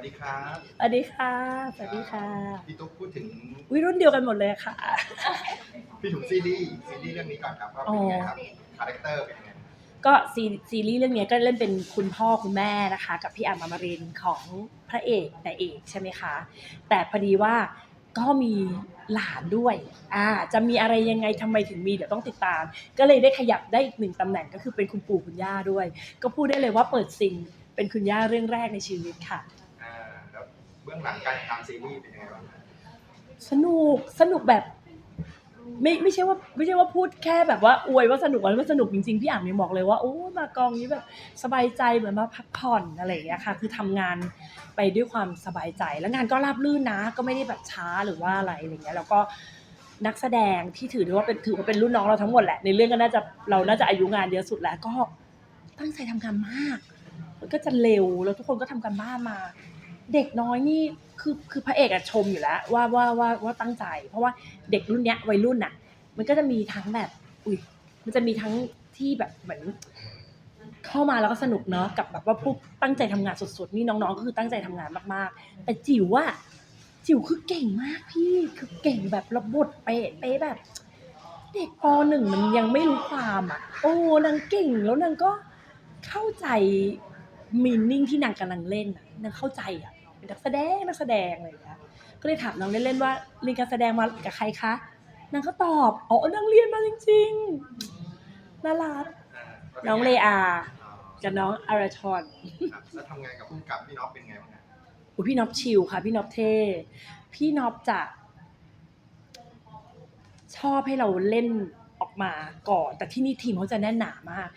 วัสดีครับสวัสดีค่ะ สวัสดีค่ะ พี่ตุ๊กพูดถึงวิรุ่นเดียวกันหมดเลยค่ะ พี่ถุงซีรีส์ซีรีส์เรื่องนี้ก่อนครับว่าเป็นไงครับคาแรคเตอร์เป็นยังไงก็ซีซีรีส์เรื่องนี้ก็เล่นเป็นคุณพ่อคุณแม่นะคะ กับพี่อาร์มอมรินทร์ของพระเอกนายเอกใช่ไหมคะ แต่พอดีว่าก็มีหลานด้วย อ่า จะมีอะไรยังไงทำไมถึงมีเดี๋ยวต้องติดตาม ก็เลยได้ขยับได้อีกหนึ่งตำแหน่งก็คือเป็นคุณปู่คุณย่าด้วย ก็พูดได้เลยว่าเปิดซิงเป็นคุณย่าเรื่องแรกในชีวิตค่ะอ่าแล้ว เบื้องหลังการทำซีรีส์เป็นยังไงบ้างครับสนุกสนุกแบบ ไม่ไม่ใช่ว่าไม่ใช่ว่าพูดแค่แบบว่าอวยว่าสนุกมันสนุกจริงๆพี่อ่านยังบอกเลยว่าโอ้มากองนี้แบบสบายใจเหมือนมาพักผ่อนอะไรอย่างเงี้ยค่ะ คือทำงานไปด้วยความสบายใจแล้วงานก็ราบรื่นนะ ก็ไม่ได้แบบช้าหรือว่าอะไรอะไรเงี้ยแล้วก็นักแสดงที่ถือว่าเป็นถือว่าเป็นรุ่นน้องเราทั้งหมดแหละในเรื่องก็น่าจะเราน่าจะอายุงานเยอะสุดแล้วก็ตั้งใจทำงานมาก มันก็จะเร็วแล้วทุกคนก็ทำกันบ้านมา เด็กน้อยนี่คือคือพระเอกอะชมอยู่แล้ว ว่าว่าว่าว่าตั้งใจ เพราะว่าเด็กรุ่นเนี้ยวัยรุ่นอะมันก็จะมีทั้งแบบ อุ้ยมันจะมีทั้งที่แบบเหมือนเข้ามาแล้วก็สนุกเนาะกับแบบว่าผู้ตั้งใจทำงานสุดๆนี่น้องๆก็คือตั้งใจทำงานมากๆ แต่จิ๋วอะจิ๋วคือเก่งมากพี่คือเก่งแบบระบทเป๊ะเป๊ะแบบ เด็กปหนึ่งมันยังไม่รู้ความอะโอ้นางเก่งแล้วนางก็เข้าใจมีนิ่งที่นางกำลังเล่นอะนางเข้าใจอะ เป็นนักแสดงนักแสดงอะไรอย่างเงี้ยก็เลยถามน้องเล่นๆว่าเรียนการแสดงมากับใครคะนางก็ตอบอ๋อนางเรียนมาจริงๆน่ารักอ่าน้องเลอาอ๋อกับน้องอาราชอนครับแล้วทำงานกับผู้กำกับพี่น็อปเป็นไงบ้างครับอุ๊ยพี่น็อปชิลค่ะ พี่น็อปเท่พี่น็อปจะ ชอบให้เราเล่นออกมาก่อน แต่ที่นี่ทีมเขาจะแน่นหนามาก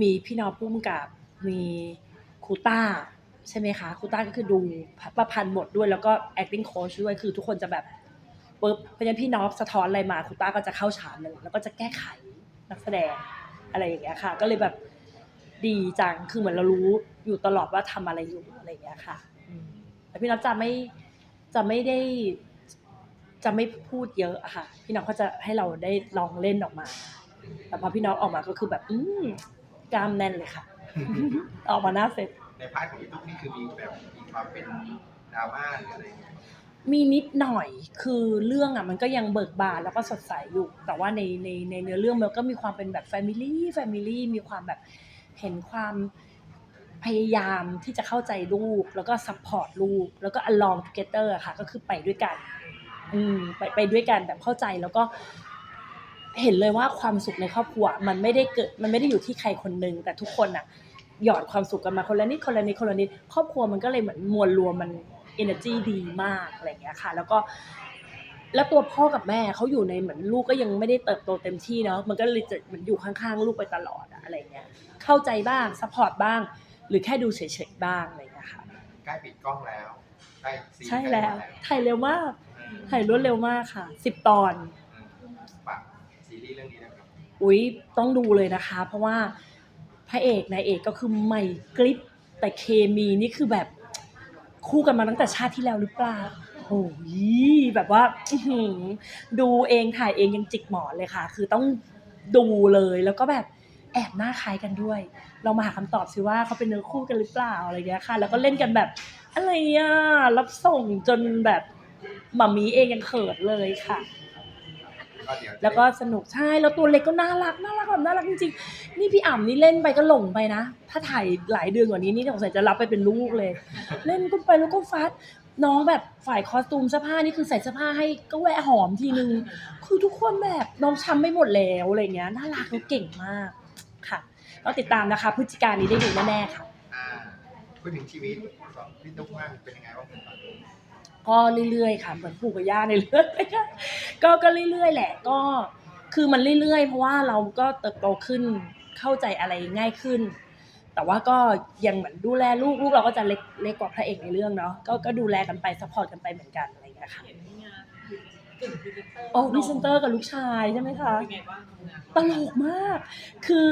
มีพี่น็อปพุ่มกับ มีครูต้า ใช่ไหมคะครูต้าก็คือดูประพันธ์บทด้วยแล้วก็ acting coach ด้วยคือทุกคนจะแบบปุ๊บเพราะฉะนั้นพี่น็อปสะท้อนอะไรมาครูต้าก็จะเข้าฉากเลยแล้วก็จะแก้ไขนักแสดงอะไรอย่างเงี้ยค่ะ ก็เลยแบบดีจังคือเหมือนเรารู้อยู่ตลอดว่าทำอะไรอยู่อะไรอย่างเงี้ยค่ะแต่พี่น็อปจะไม่จะไม่ได้จะไม่พูดเยอะอะค่ะ พี่น้องก็จะให้เราได้ลองเล่นออกมา แต่พอพี่น้องออกมาก็คือแบบ อืมกล้ามแน่นเลยค่ะ ออกมาหน้าเซ็ต ในพาร์ทของพี่ตุ๊กนี่คือมีแบบมีความเป็นดราม่าหรืออะไรเงี้ยมีนิดหน่อยคือเรื่องอะมันก็ยังเบิกบานแล้วก็สดใสอยู่ แต่ว่าในในในเนื้อเรื่องมันก็มีความเป็นแบบแฟมิลี่แฟมิลี่มีความแบบเห็นความพยายามที่จะเข้าใจลูก แล้วก็ซัพพอร์ตลูก แล้วก็ along together อะค่ะ ก็คือไปด้วยกัน อืมไปไปด้วยกันแบบเข้าใจแล้วก็ เห็นเลยว่าความสุขในครอบครัว มันไม่ได้เกิดมันไม่ได้อยู่ที่ใครคนหนึ่งแต่ทุกคนอะ หยอดความสุขกันมาคนละนิดคนละนิดคนละนิดครอบครัวมันก็เลยเหมือนมวลรวมมัน energy ดีมากอะไรอย่างเงี้ยค่ะ แล้วก็แล้วตัวพ่อกับแม่เขาอยู่ในเหมือนลูกก็ยังไม่ได้เติบโตเต็มที่เนาะมันก็เลยจะเหมือนอยู่ข้างๆ ลูกไปตลอดอะอะไรเงี้ยเข้าใจบ้างซัพพอร์ตบ้าง หรือแค่ดูเฉยๆบ้างอะไรเงี้ยค่ะใกล้ปิดกล้องแล้วใกล้ซีรีส์ใช่ใกล้แล้วมาถ่ายเร็วมากถ่ายรวดเร็วมากค่ะสิบตอน อืมฝากซีรีส์เรื่องนี้นะครับ อุ๊ยต้องดูเลยนะคะ เพราะว่า พระเอกนายเอกก็คือใหม่กริปแต่เคมีนี่คือแบบคู่กันมาตั้งแต่ชาติที่แล้วหรือเปล่าโอ้ยแบบว่าดูเองถ่ายเองยังจิกหมอนเลยค่ะ คือต้องดูเลยแล้วก็แบบแอบหน้าคล้ายกันด้วย เรามาหาคำตอบสิว่าเขาเป็นเนื้อคู่กันหรือเปล่าอะไรอย่างเงี้ยค่ะ แล้วก็เล่นกันแบบอะไรอะรับส่งจนแบบหมามีเองยังเขินเลยค่ะ ก็เดี๋ยวจะแล้วก็สนุกใช่แล้วตัวเล็กก็น่ารักน่ารักแบบน่ารักจริงๆ นี่พี่อ่ำนี่เล่นไปก็หลงไปนะ ถ้าถ่ายหลายเดือนกว่านี้นี่สงสัยจะรับไปเป็นลูกเลย เล่นก็ไปแล้วก็ฟัดน้องแบบฝ่ายคอสตูมเสื้อผ้านี่คือใส่เสื้อผ้าให้ก็แวะหอมทีนึง คือทุกคนแบบน้องช้ำไม่หมดแล้วอะไรเงี้ยน่ารักแล้วเก่งมากค่ะก็ติดตามนะคะพฤศจิกายนนี้ได้ดูแน่ๆค่ะ อ่าพูดถึงชีวิตของพี่ตุ๊กบ้างเป็นยังไงบ้างครับ ก็เรื่อยๆค่ะเหมือนปู่กับย่าในเรื่องเลยค่ะก็ก็เรื่อยๆแหละ ก็คือมันเรื่อยๆ เพราะว่าเราก็เติบโตขึ้นเข้าใจอะไรง่ายขึ้น แต่ว่าก็ยังเหมือนดูแลลูกลูกเราก็จะเล็กเล็กกว่าพระเอกในเรื่องเนาะก็ก็ดูแลกันไปซัพพอร์ตกันไปเหมือนกันอะไรอย่างเงี้ยค่ะ เห็นงานกึ่งพรีเซนเตอร์โอ้พรีเซนเตอร์กับลูกชายใช่ไหมคะ เป็นไงบ้างทำงานตลกมาก คือ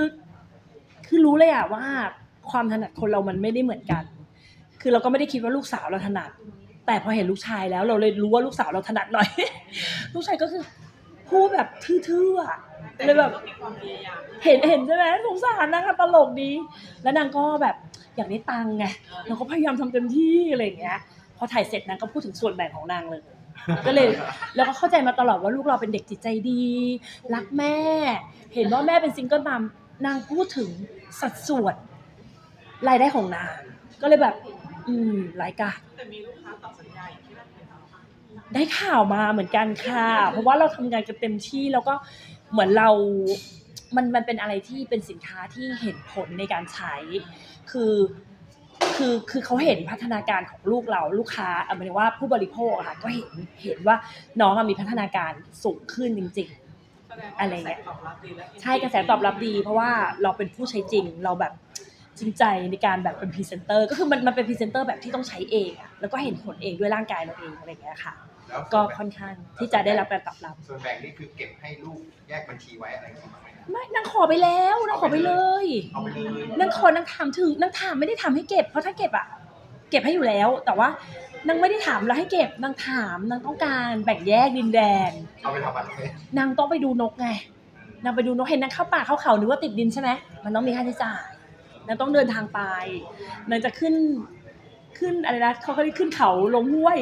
คือรู้เลยอะว่าความถนัดคนเรามันไม่ได้เหมือนกัน คือเราก็ไม่ได้คิดว่าลูกสาวเราถนัด แต่พอเห็นลูกชายแล้วเราเลยรู้ว่าลูกสาวเราถนัดหน่อย ลูกชายก็คือพูดแบบทื่อๆอะเลยแบบเห็นเห็นใช่ไหมสงสารนางอะตลกดี แล้วนางก็แบบอยากได้ตังค์ไงนางก็พยายามทำเต็มที่อะไรอย่างเงี้ยพอถ่ายเสร็จนางก็พูดถึงส่วนแบ่งของนางเลยก็เลยแล้วก็เข้าใจมาตลอดว่าลูกเราเป็นเด็กจิตใจดี รักแม่ เห็นว่าแม่เป็นซิงเกิลมัมนางพูดถึงสัดส่วนรายได้ของนางก็เลยแบบ อืมรายการแต่มีลูกค้าตอบสัญญาอย่างที่เราเคยทำได้ข่าวมาเหมือนกันค่ะ เพราะว่าเราทำงานกันเต็มที่แล้วก็เหมือนเรา มันมันเป็นอะไรที่เป็นสินค้าที่เห็นผลในการใช้ คือคือคือเขาเห็นพัฒนาการของลูกเราลูกค้าเอาหมายถึงว่าผู้บริโภคอะค่ะก็เห็นเห็นว่าน้องอะมีพัฒนาการสูงขึ้นจริงๆแสดงว่าอะไรเงี้ยกระแสตอบรับดีและ ใช่กระแสตอบรับดี เพราะว่าเราเป็นผู้ใช้จริงเราแบบ จริงใจในการแบบเป็นพรีเซนเตอร์ก็คือมันมันเป็นพรีเซนเตอร์แบบที่ต้องใช้เองอะแล้วก็เห็นผลเองด้วยร่างกายเราเองอะไรอย่างเงี้ยค่ะ แล้วก็ค่อนข้างที่จะได้รับการตอบรับ ส่วนแบ่งนี่คือเก็บให้ลูกแยกบัญชีไว้อะไรอย่างเงี้ยไหมนะไม่นางขอไปแล้วนางขอไปเลยเอาไปเลยนางขอนางถามถึงนางถามไม่ได้ถามให้เก็บ เพราะถ้าเก็บอะเก็บให้อยู่แล้ว แต่ว่านางไม่ได้ถามแล้วให้เก็บนางถามนางต้องการแบ่งแยกดินแดนเอาไปทำอะไรนางต้องไปดูนกไงนางไปดูนกเห็นนางเข้าป่าเข้าเขานึกว่าติดดินใช่ไหมมันต้องมีค่าใช้จ่าย นางต้องเดินทางไปนางจะขึ้นขึ้นอะไรนะเขาเขาเรียกขึ้นเขาลงห้วย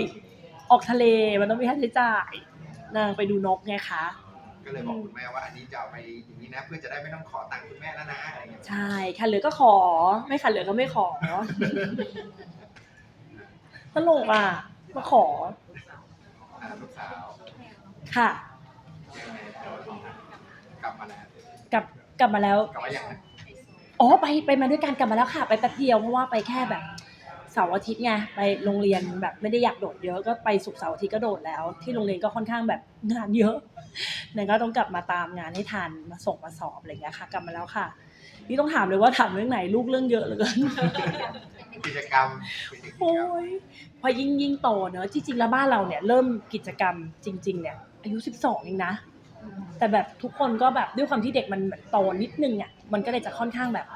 ออกทะเลมันต้องมีค่าใช้จ่ายนางไปดูนกไงคะก็เลยบอกคุณแม่ว่าอันนี้จะเอาไปอย่างนี้นะ เพื่อจะได้ไม่ต้องขอตังค์คุณแม่แล้วนะอะไรอย่างเงี้ยใช่ค่ะเหลือก็ขอ ไม่ค่ะเหลือก็ไม่ขอตลกอะมาขออ่าลูกสาวค่ะยังไงเดี๋ยวกลับมาแล้วกลับกลับมาแล้วกลับมาอย่างนะ อ๋อไปไปมาด้วยกันกลับมาแล้วค่ะ ไปแป๊บเดียวเพราะว่าไปแค่แบบเสาร์อาทิตย์ไงไปโรงเรียนแบบไม่ได้อยากโดดเยอะก็ไปศุกร์เสาร์อาทิตย์ก็โดดแล้ว ที่โรงเรียนก็ค่อนข้างแบบงานเยอะนั่นก็ต้องกลับมาตามงานให้ทันมาส่งมาสอบอะไรอย่างเงี้ยค่ะกลับมาแล้วค่ะ นี่ต้องถามเลยว่าถามเรื่องไหนลูกเรื่องเยอะเหลือเกินกิจกรรมเป็นกิจกรโอ้รมยพอยิ่งยิ่งโตเนอะที่จริงแล้วบ้านเราเนี่ยเริ่มกิจกรรมจริง ๆ เนี่ยอายุ 12เองนะ แต่แบบทุกคนก็แบบด้วยความที่เด็กมันแบบโตนิดนึงอะมันก็เลยจะค่อนข้างแบบ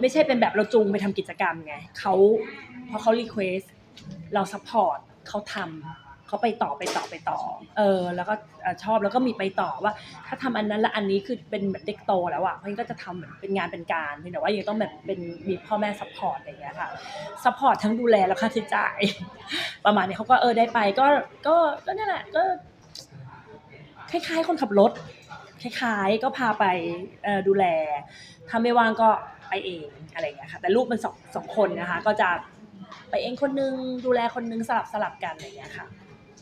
ไม่ใช่เป็นแบบเราจูงไปทำกิจกรรมไงเขาพอเขารีเควสเราซัพพอร์ตเขาทำเขาไปต่อไปต่อไปต่อ เออ แล้วก็ชอบแล้วก็มีไปต่อว่า ถ้าทำอันนั้นและอันนี้คือเป็นแบบเด็กโตแล้วอะเพราะงั้นก็จะทำเหมือนเป็นงานเป็นการเพียงแต่ว่ายังต้องแบบเป็นมีพ่อแม่ซัพพอร์ตอะไรอย่างเงี้ยค่ะซัพพอร์ตทั้งดูแลและค่าใช้จ่าย ประมาณนี้เขาก็เออได้ไปก็ก็ก็นั่นแหละก็ คล้ายๆ คนขับรถ คล้ายๆ ก็พาไปเอ่อดูแล ถ้าไม่ว่างก็ไปเองอะไรอย่างเงี้ยค่ะ แต่ลูกมันสองสองคนนะคะ ก็จะไปเองคนนึงดูแลคนนึงสลับสลับกันอะไรอย่างเงี้ยค่ะ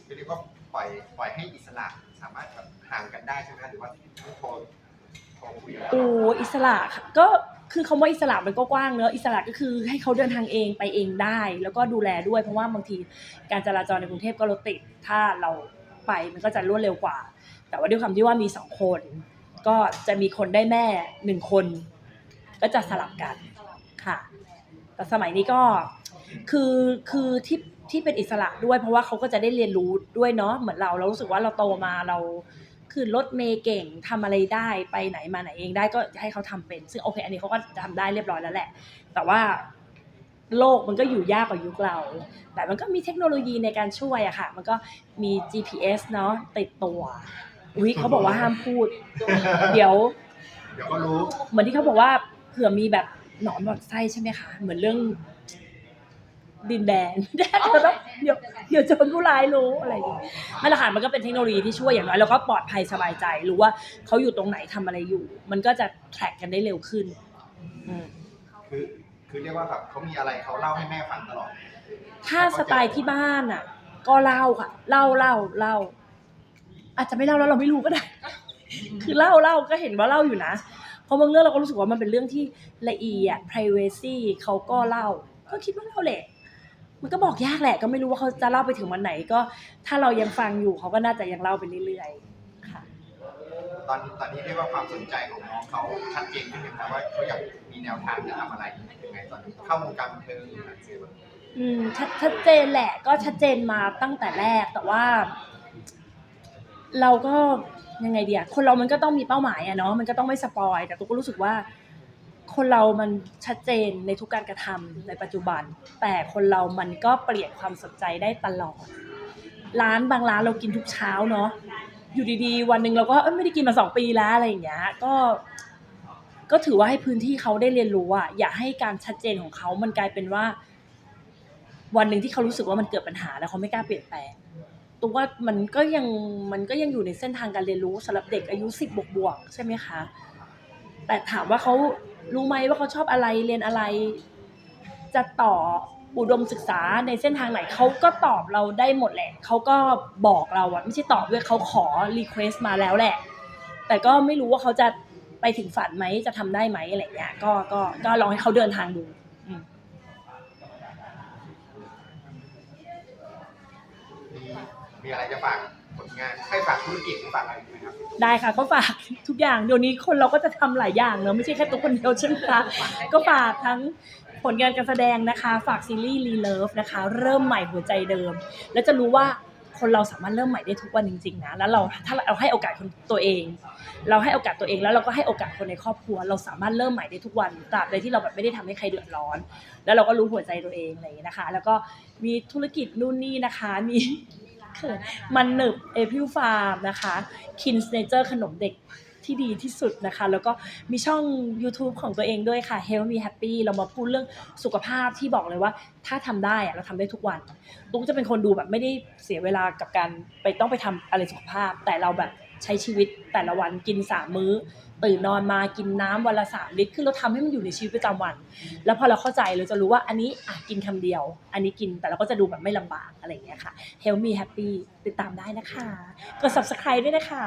คือเรียกว่าปล่อยปล่อยให้อิสระสามารถแบบห่างกันได้ใช่ไหมหรือว่าต้องโทรโทรคุยกันโอ้อิสระค่ะก็คือคำว่าอิสระมันก็กว้างเนอะอิสระก็คือให้เขาเดินทางเองไปเองได้ แล้วก็ดูแลด้วยเพราะว่าบางทีการจราจรในกรุงเทพก็รถติดถ้าเราไปมันก็จะรวดเร็วกว่า แต่ว่าด้วยความที่ว่ามีสองคน ก็จะมีคนได้แม่หนึ่งคน ก็จะสลับกันค่ะ แต่สมัยนี้ก็คือคือที่ที่เป็นอิสระด้วย เพราะว่าเขาก็จะได้เรียนรู้ด้วยเนาะเหมือนเราเรารู้สึกว่าเราโตมาเราคือรถเมย์เก่งทำอะไรได้ไปไหนมาไหนเองได้ก็ให้เขาทำเป็น ซึ่งโอเค อันนี้เขาก็ทำได้เรียบร้อยแล้วแหละ แต่ว่าโลกมันก็อยู่ยากกว่ายุคเรา แต่มันก็มีเทคโนโลยีในการช่วยอะค่ะ มันก็มี GPS เนาะติดตัว อุ้ยเขาบอกว่าห้ามพูด เดี๋ยว เดี๋ยวก็รู้ เหมือนที่เขาบอกว่าเผื่อมีแบบหนอนบ่อนไส้ใช่ไหมคะ เหมือนเรื่อง ดินแดน เดี๋ยวต้องเดี๋ยวเดี๋ยวโจรผู้ร้ายรู้อะไรอย่างเงี้ยนั่นแหละค่ะมันก็เป็นเทคโนโลยีที่ช่วยอย่างน้อยเราก็ปลอดภัยสบายใจรู้ว่าเขาอยู่ตรงไหนทำอะไรอยู่ มันก็จะแทร็กกันได้เร็วขึ้น อืม คือคือเรียกว่าแบบเขามีอะไรเขาเล่าให้แม่ฟังตลอด ถ้าสไตล์ที่บ้านอะ ก็เล่าค่ะ เล่าเล่าเล่า อาจจะไม่เล่าแล้วเราไม่รู้ก็ได้ คือเล่าเล่าก็เห็นว่าเล่าอยู่นะ เพราะบางเรื่องเราก็รู้สึกว่ามันเป็นเรื่องที่ละเอียด privacy เขาก็เล่า ก็คิดว่าเล่าแหละ มันก็บอกยากแหละ ก็ไม่รู้ว่าเขาจะเล่าไปถึงวันไหนก็ ถ้าเรายังฟังอยู่เขาก็น่าจะยังเล่าไปเรื่อยๆค่ะ ตอนตอนนี้เรียกว่าความสนใจของน้องเขาชัดเจนขึ้นยังนะว่าเขาอยากมีแนวทางจะทำอะไรยังไงตอนนี้เข้าวงการบันเทิงหรืออะไรอย่างเงี้ยอืมชัดชัดเจนแหละ ก็ชัดเจนมาตั้งแต่แรกแต่ว่า เราก็ยังไงเดียคนเรามันก็ต้องมีเป้าหมายอะเนาะมันก็ต้องไม่สปอยแต่ตุ๊กก็รู้สึกว่า คนเรามันชัดเจนในทุกการกระทำในปัจจุบัน แต่คนเรามันก็เปลี่ยนความสนใจได้ตลอด ร้านบางร้านเรากินทุกเช้าเนาะอยู่ดีๆ วันหนึ่งเราก็เอ้ยไม่ได้กินมาสองปีแล้วอะไรอย่างเงี้ยก็ ก็ถือว่าให้พื้นที่เขาได้เรียนรู้อะอย่าให้การชัดเจนของเขามันกลายเป็นว่า วันหนึ่งที่เขารู้สึกว่ามันเกิดปัญหาแล้วเขาไม่กล้าเปลี่ยนแปลง ตัวว่ามันก็ยังมันก็ยังอยู่ในเส้นทางการเรียนรู้สำหรับเด็กอายุสิบบวกบวกใช่ไหมคะแต่ถามว่าเขารู้ไหมว่าเขาชอบอะไรเรียนอะไร จะต่ออุดมศึกษาในเส้นทางไหนเขาก็ตอบเราได้หมดแหละเขาก็บอกเราอะไม่ใช่ตอบด้วยเขาขอรีเควสต์มาแล้วแหละ แต่ก็ไม่รู้ว่าเขาจะไปถึงฝันไหมจะทำได้ไหมอะไรเงี้ยก็ก็ก็ลองให้เขาเดินทางดูอื มีอะไรจะฝากผลงานให้ฝากธุรกิจหรือฝากอะไรไหมครับได้ค่ะก็ฝากทุกอย่างเดี๋ยวนี้คนเราก็จะทำหลายอย่างเนอะไม่ใช่แค่ตัวคนเดียวใช่ไหมคะก็ฝากทั้งผลงานการแสดงนะคะ ฝากซีรีส์รีเลิฟนะคะ เริ่มใหม่หัวใจเดิม แล้วจะรู้ว่าคนเราสามารถเริ่มใหม่ได้ทุกวันจริงๆนะแล้วเราถ้าเราให้โอกาสคนตัวเอง เราให้โอกาสตัวเองแล้วเราก็ให้โอกาสคนในครอบครัว เราสามารถเริ่มใหม่ได้ทุกวันตราบใดที่เราแบบไม่ได้ทำให้ใครเดือดร้อน แล้วเราก็รู้หัวใจตัวเองอะไรอย่างนี้นะคะ แล้วก็มีธุรกิจนู่นนี่นะคะ มี มันหนึบเอพิวฟาร์มนะคะคินสเนเจอร์ขนมเด็กที่ดีที่สุดนะคะ แล้วก็มีช่อง YouTube ของตัวเองด้วยค่ะ Health Me Happy เรามาพูดเรื่องสุขภาพที่บอกเลยว่า ถ้าทำได้เราทำได้ทุกวันตุ๊กจะเป็นคนดูแบบไม่ได้เสียเวลากับการไปต้องไปทำอะไรสุขภาพ แต่เราแบบ ใช้ชีวิตแต่ละวันกินสามมื้อ ตื่นนอนมากินน้ำวันละสามลิตรคือเราทำให้มันอยู่ในชีวิตประจำวัน แล้วพอเราเข้าใจเราจะรู้ว่าอันนี้อะกินคำเดียว อันนี้กินแต่เราก็จะดูแบบไม่ลำบากอะไรอย่างเงี้ยค่ะ Help Me Happy ติดตามได้นะคะ กด subscribe ด้วยนะคะ